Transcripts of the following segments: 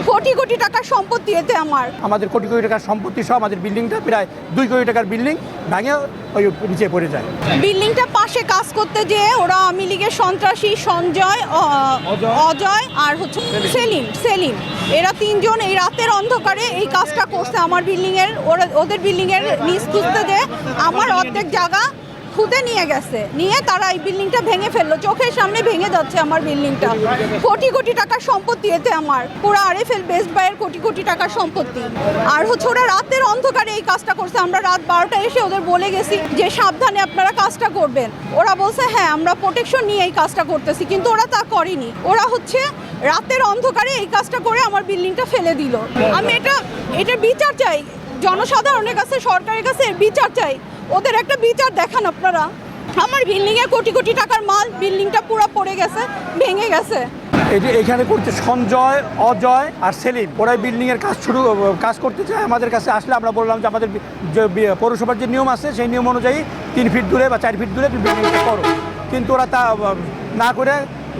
কোটি কোটি টাকার সম্পত্তি এতে আমার। আমাদের কোটি কোটি টাকার সম্পত্তি সহ আমাদের বিল্ডিংটা প্রায় দুই কোটি টাকার বিল্ডিং ভেঙে ওই নিচে পড়ে যায়। বিল্ডিংটা পাশে কাজ করতে যেয়ে ওরা আওয়ামী লীগের সন্ত্রাসী সঞ্জয় অ- অজয়। আর হচ্ছে সেলিম। সেলিম এরা তিনজন এই রাতের অন্ধকারে এই কাজটা করছে। আমার বিল্ডিং এর ওরা ওদের বিল্ডিং এর নিচ খুঁজতে যে আমার অর্ধেক জায়গা খুদে নিয়ে গেছে। নিয়ে তারা এই বিল্ডিংটা ভেঙে ফেলল। চোখের সামনে ভেঙে যাচ্ছে আমার বিল্ডিংটা। কোটি কোটি টাকার সম্পত্তি এতে আমার। পুরো আরএফএল বেস্ট বাইয়ের কোটি কোটি টাকার সম্পত্তি। আর হচ্ছে ওরা রাতের অন্ধকারে এই কাজটা করছে। আমরা রাত বারোটা এসে ওদের বলে গেছি যে সাবধানে আপনারা কাজটা করবেন। ওরা বলছে হ্যাঁ আমরা প্রোটেকশন নিয়ে এই কাজটা করতেছি। কিন্তু ওরা তা করেনি। ওরা হচ্ছে রাতের অন্ধকারে এই কাজটা করে আমার বিল্ডিংটা ফেলে দিল। আমি এটা এটা বিচার চাই। জনসাধারণের কাছে, সরকারের কাছে বিচার চাই। ওদের একটা বিচার দেখান আপনারা। আমার বিল্ডিং এ কোটি কোটি টাকার মাল বিল্ডিংটা পুরো পড়ে গেছে, ভেঙে গেছে। যে এখানে করতে সঞ্জয়, অজয় আর সেলিম। ওরাই বিল্ডিং এর কাজ শুরু, কাজ করতে চায়। আমাদের কাছে আসলে আমরা বললাম যে আমাদের পৌরসভার যে নিয়ম আছে, সেই নিয়ম অনুযায়ী তিন ফিট দূরে বা চার ফিট দূরে বিল্ডিংটা করো। কিন্তু ওরা তা না করে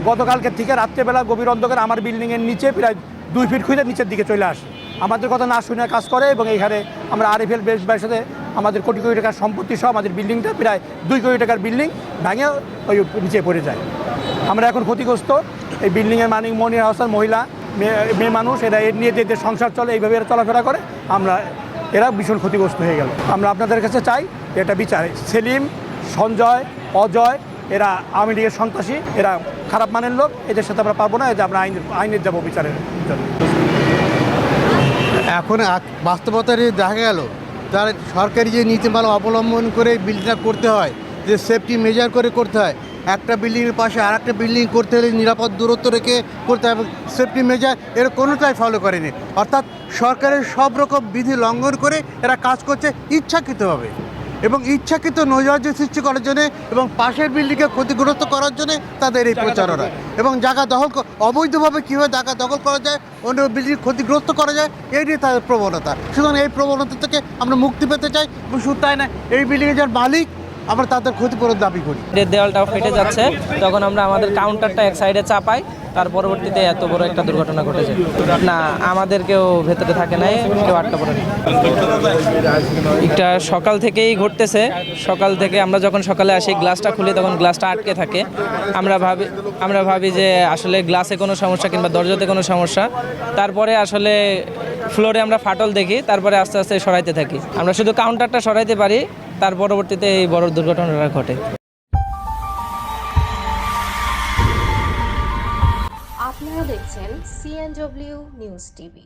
গতকালকে থেকে রাত্রেবেলা গভীর অন্ধকার আমার বিল্ডিংয়ের নিচে প্রায় দুই ফিট খুঁজে নিচের দিকে চলে আসে। আমাদের কথা না শুনে কাজ করে এবং এখানে আমরা আরএফএল বেস বাইয়ের সাথে আমাদের কোটি কোটি টাকার সম্পত্তি সহ আমাদের বিল্ডিংটা প্রায় দুই কোটি টাকার বিল্ডিং ভেঙে ওই নিচে পড়ে যায়। আমরা এখন ক্ষতিগ্রস্ত। এই বিল্ডিংয়ের মালিক মনির হাসান, মহিলা, মেয়ে মানুষ, এরা এর নিয়ে যে সংসার চলে, এইভাবে এরা চলাফেরা করে, আমরা, এরা ভীষণ ক্ষতিগ্রস্ত হয়ে গেল। আমরা আপনাদের কাছে চাই এটা বিচার। সেলিম, সঞ্জয়, অজয়, এরা আওয়ামী লীগের সন্ত্রাসী, এরা খারাপ মানের লোক, এদের সাথে আমরা পারব না যে আমরা আইন আইনের যাব বিচারের জন্য। এখন বাস্তবতা দেখা গেল, তার সরকারি যে নীতিমালা অবলম্বন করে বিল্ডিংটা করতে হয়, যে সেফটি মেজার করে করতে হয়, একটা বিল্ডিংয়ের পাশে আর একটা বিল্ডিং করতে হলে নিরাপদ দূরত্ব রেখে করতে হবে সেফটি মেজার এর কোনোটাই ফলো করেনি। অর্থাৎ সরকারের সব রকম বিধি লঙ্ঘন করে এরা কাজ করছে ইচ্ছাকৃতভাবে। এবং ইচ্ছাকৃত নৈরাজ্য সৃষ্টি করার জন্য এবং পাশের বিল্ডিংকে ক্ষতিগ্রস্ত করার জন্য তাদের এই প্রচারণা। এবং জায়গা দখল অবৈধভাবে কীভাবে জায়গা দখল করা যায় অন্য বিল্ডিং ক্ষতিগ্রস্ত করা যায় এই নিয়ে তাদের প্রবণতা। সুতরাং এই প্রবণতা থেকে আমরা মুক্তি পেতে চাই এবং শুধু তাই না এই বিল্ডিংয়ের যার মালিক আমরা তাদের ক্ষতিপূরণ দাবি করি। দেওয়ালটাও ফেটে যাচ্ছে, তখন আমরা আমাদের কাউন্টারটা এক সাইডে চাপাই, তার পরবর্তীতে এত বড় একটা দুর্ঘটনা ঘটেছে। না, আমাদের কেউ ভেতরে থাকে নাই, কেউ আটকা পড়ে নাই। এটা সকাল থেকেই ঘটতেছে। সকাল থেকে আমরা যখন সকালে আসি গ্লাসটা খুলি, তখন গ্লাসটা আটকে থাকে। আমরা ভাবি আমরা ভাবি যে আসলে গ্লাসে কোনো সমস্যা কিংবা দরজাতে কোনো সমস্যা। তারপরে আসলে ফ্লোরে আমরা ফাটল দেখি, তারপরে আস্তে আস্তে সরাইতে থাকি। আমরা শুধু কাউন্টারটা সরাইতে পারি তার পরবর্তীতে এই বড় দুর্ঘটনাটা ঘটে। আপনারা দেখছেন সিএনডব্লিউ নিউজ টিভি